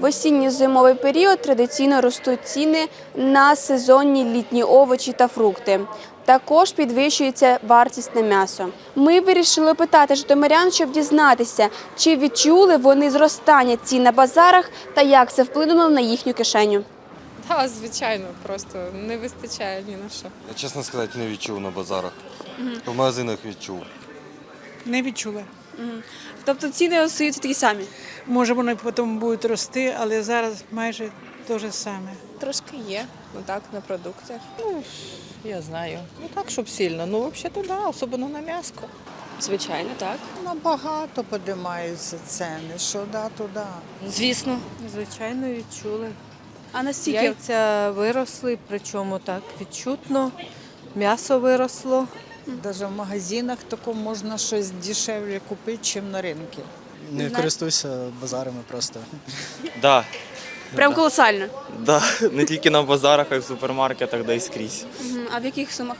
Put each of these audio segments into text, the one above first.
В осінньо-зимовий період традиційно ростуть ціни на сезонні літні овочі та фрукти. Також підвищується вартість на м'ясо. Ми вирішили питати житомирян, щоб дізнатися, чи відчули вони зростання цін на базарах та як це вплинуло на їхню кишеню. Так, звичайно, просто не вистачає ні на що. Я, чесно сказати, не відчув на базарах. В магазинах відчув. Не відчула. Тобто ціни остаються такі самі. Може, вони потім будуть рости, але зараз майже те ж саме. Трошки є, ну так, на продукти. Я знаю. Не так, щоб сильно. Ну, взагалі, да, особливо на м'яско. Звичайно, так. Набагато подимаються ціни, що да, то да. Звісно, Звичайно, відчули. А настільки Яйця виросли, причому так відчутно. М'ясо виросло. Навіть в магазинах тако можна щось дешевле купити, ніж на ринку. Не користуюся базарами просто. Да, прям колосально. да, не тільки на базарах, а й в супермаркетах, да й скрізь. А в яких сумах?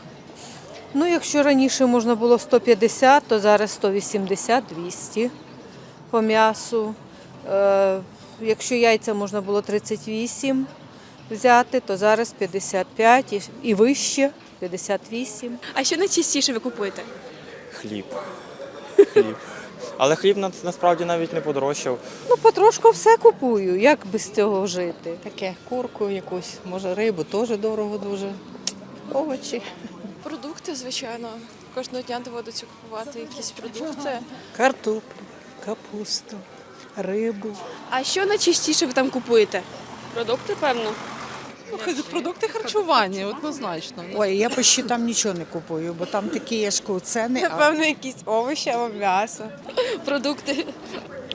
Ну, якщо раніше можна було 150, то зараз 180, 200 по м'ясу. Е, якщо яйця можна було 38 взяти, то зараз 55 і, і вище 58. А що найчастіше ви купуєте? Хліб. Хліб. Але хліб на- насправді навіть не подорожчав. Ну, потрошку все купую. Як без цього жити? Таке, курку якусь, може рибу, теж дорого дуже. Овочі. Продукти, звичайно. Кожного дня доводиться купувати якісь продукти. Картоплю, капусту, рибу. А що найчастіше ви там купуєте? Продукти, певно. Продукти харчування, однозначно. Ой, я почти там нічого не купую, бо там такі є ціни. а Напевно, якісь овочі або м'ясо. продукти.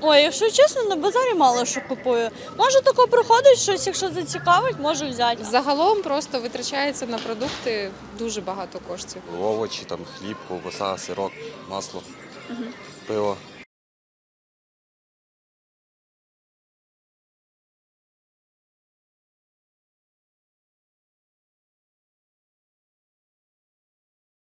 Ой, якщо чесно, на базарі мало що купую. Може тако приходить щось, якщо зацікавить, можу взяти. Загалом просто витрачається на продукти дуже багато коштів. Овочі, там, хліб, ковбаса, сирок, масло, пиво.